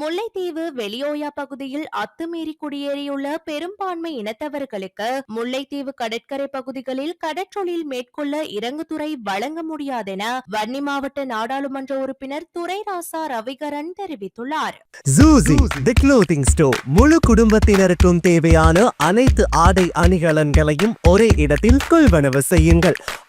முல்லைத்தீவு வெளியோயா பகுதியில் அத்துமீறி குடியேறியுள்ள பெரும்பான்மை இனத்தவர்களுக்கு முல்லைத்தீவு கடற்கரை பகுதிகளில் கடற்றொழில் மேற்கொள்ள இறங்குதுறை வழங்க முடியாதென வன்னி மாவட்ட நாடாளுமன்ற உறுப்பினர் துரைராசா ரவிகரன் தெரிவித்துள்ளார். முழு குடும்பத்தினருக்கும் தேவையான அனைத்து ஆடை அணிகலன்களையும் ஒரே இடத்தில் கொள்வனவு செய்யுங்கள்.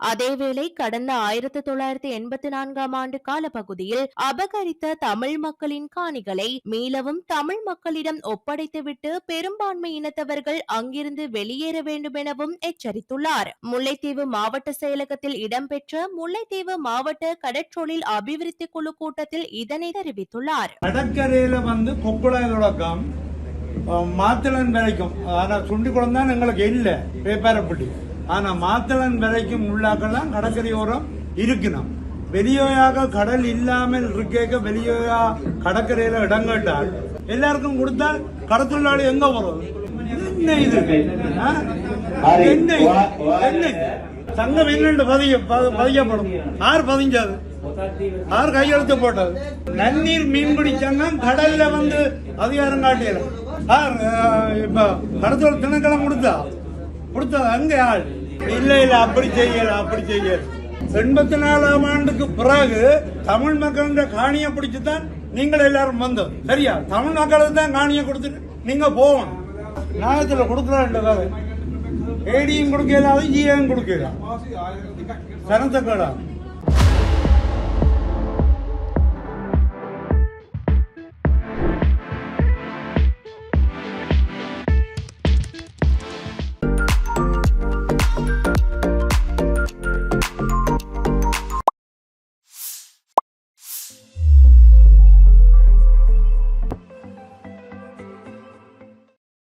அதேவேளை கடந்த ஆயிரத்தி தொள்ளாயிரத்தி எண்பத்தி நான்காம் ஆண்டு காலப்பகுதியில் அபகரித்த தமிழ் மக்களின் காணிகளை மீளவும் தமிழ் மக்களிடம் ஒப்படைத்துவிட்டு பெரும்பான்மை இனத்தவர்கள் அங்கிருந்து வெளியேற வேண்டும் எனவும் எச்சரித்துள்ளார். முல்லைத்தீவு மாவட்ட செயலகத்தில் இடம்பெற்ற முல்லைத்தீவு மாவட்ட கடற்றொழில் அபிவிருத்தி குழு கூட்டத்தில் இதனை தெரிவித்துள்ளார். கடற்கரையில வந்து கொக்குழாய் தொடக்கம் அஹ், வரைக்கும் ஆனா சுண்டிக்குளம் தான் எங்களுக்கு இல்லை பேப்பாரப்பட்டி. ஆனா மாத்தளன் வரைக்கும் உள்ளாக்கெல்லாம் கடற்கரையோரம் இருக்கணும். வெளியோயாக கடல் இல்லாமல் இருக்க வெளியோயா கடற்கரையில இடம் கேட்டால் எல்லாருக்கும் கொடுத்தால் கடத்தொழிலாளி எங்க வரும்? என்ன இது? என்ன? என்ன இது? சங்கம் என்னென்று பதிய ப- பதியப்படும். யார் பதிஞ்சது. யார் கையெழுத்து போட்டது. நன்னீர் மீன்பிடி சங்கம் கடல்ல வந்து அதிகாரம் காட்டியல யார் அஹ், இப்ப கடத்தல் திணைக்களம் கொடுத்தா? கொடுத்தா அங்க ஆள் இல்ல இல்ல அப்படி செய்யல அப்படி செய்யல. எண்பத்தி நாலாம் ஆண்டுக்கு பிறகு தமிழ் மக்களின் காணியை பிடிச்சுதான் நீங்கள் எல்லாரும் வந்தோம் சரியா? தமிழ் மக்களுக்கு தான் காணியை கொடுத்துட்டு நீங்க போவோம் நியாயத்துல கொடுக்கலான்றதாக ஏடியும் கொடுக்கல ஜியும் கொடுக்கல. சனத்தக்கடா